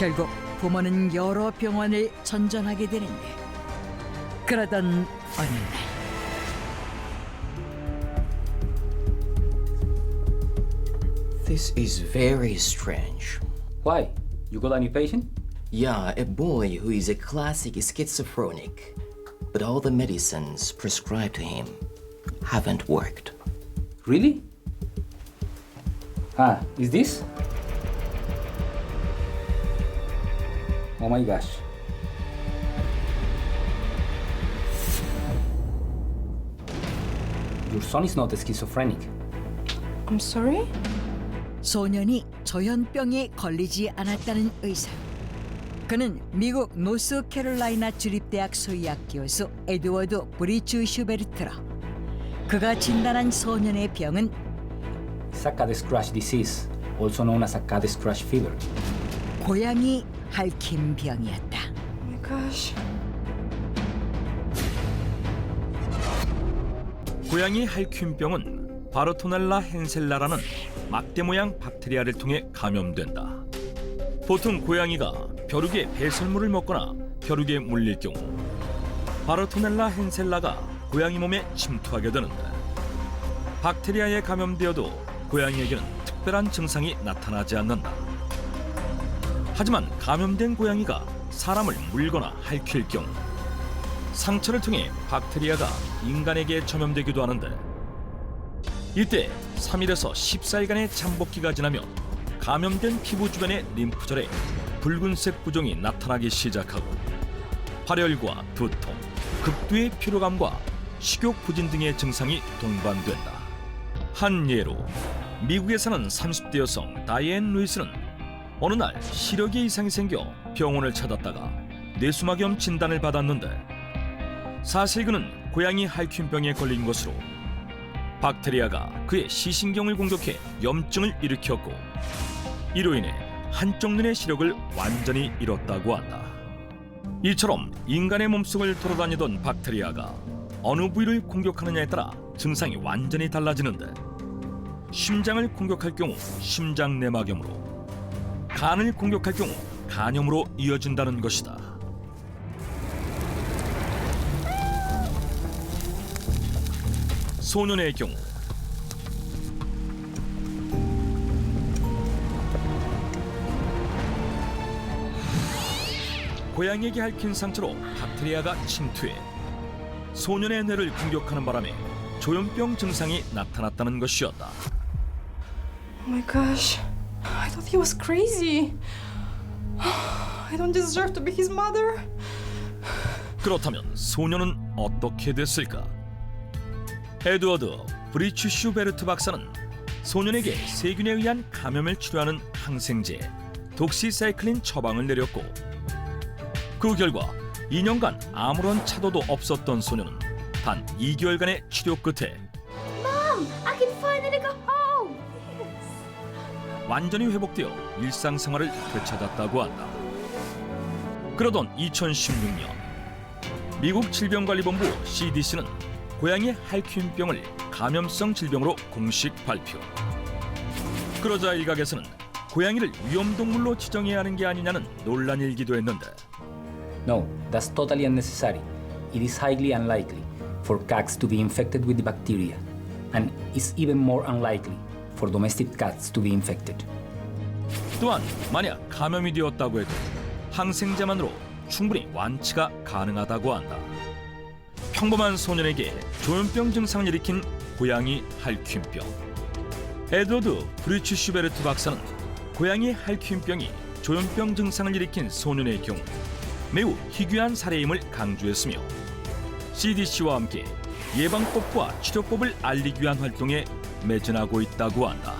결국 부모는 여러 병원을 전전하게 되는데 그러던 어느 날 This is very strange. Why? You got any patient? Yeah, a boy who is a classic schizophrenic. But all the medicines prescribed to him haven't worked. Really? Ah, is this? Oh my gosh. Your son is not schizophrenic. I'm sorry? 소년이 조현병에 걸리지 않았다는 의사. 그는 미국 노스캐롤라이나 주립대학 소의학 교수 에드워드 브리츠 슈베르트라. 그가 진단한 소년의 병은 crash disease, also known as Saccades crash fever. 고양이 할킴병이었다. Oh my gosh. 고양이 할퀸병은 바르토넬라 헨셀라라는 막대 모양 박테리아를 통해 감염된다. 보통 고양이가 벼룩의 배설물을 먹거나 벼룩에 물릴 경우 바르토넬라 헨셀라가 고양이 몸에 침투하게 되는데 박테리아에 감염되어도 고양이에게는 특별한 증상이 나타나지 않는다. 하지만 감염된 고양이가 사람을 물거나 핥힐 경우 상처를 통해 박테리아가 인간에게 전염되기도 하는데 이때 3일에서 14일간의 잠복기가 지나면 감염된 피부 주변의 림프절에 붉은색 부종이 나타나기 시작하고 발열과 두통, 극도의 피로감과 식욕 부진 등의 증상이 동반된다. 한 예로 미국에 사는 30대 여성 다이앤 루이스는 어느 날 시력에 이상이 생겨 병원을 찾았다가 뇌수막염 진단을 받았는데 사실 그는 고양이 할퀸병에 걸린 것으로 박테리아가 그의 시신경을 공격해 염증을 일으켰고 이로 인해 한쪽 눈의 시력을 완전히 잃었다고 한다. 이처럼 인간의 몸속을 돌아다니던 박테리아가 어느 부위를 공격하느냐에 따라 증상이 완전히 달라지는데 심장을 공격할 경우 심장 내막염으로 간을 공격할 경우 간염으로 이어진다는 것이다. 소년의 경우 고양이에게 핥힌 상처로 박테리아가 침투해 소년의 뇌를 공격하는 바람에 조현병 증상이 나타났다는 것이었다. Oh my gosh. I thought he was crazy. I don't deserve to be his mother. 그렇다면 소년은 어떻게 됐을까? 에드워드 브리츠 슈베르트 박사는 소년에게 세균에 의한 감염을 치료하는 항생제 독시사이클린 처방을 내렸고 그 결과 2년간 아무런 차도도 없었던 소년은 단 2개월간의 치료 끝에 I can finally go home. 완전히 회복되어 일상생활을 되찾았다고 한다. 그러던 2016년 미국 질병관리본부 CDC는 고양이 할퀸병을 감염성 질병으로 공식 발표. 그러자 일각에서는 고양이를 위험동물로 지정해야 하는 게 아니냐는 논란이 일기도 했는데 No, that's totally unnecessary. It is highly unlikely for cats to be infected with the bacteria, and it's even more unlikely for domestic cats to be infected. 또한 만약 감염이 되었다고 해도 항생제만으로 충분히 완치가 가능하다고 한다. 평범한 소년에게 조현병 증상을 일으킨 고양이 할퀸병. 에드워드 브리츠 슈베르트 박사는 고양이 할퀸병이 조현병 증상을 일으킨 소년의 경우 매우 희귀한 사례임을 강조했으며 CDC와 함께 예방법과 치료법을 알리기 위한 활동에 매진하고 있다고 한다.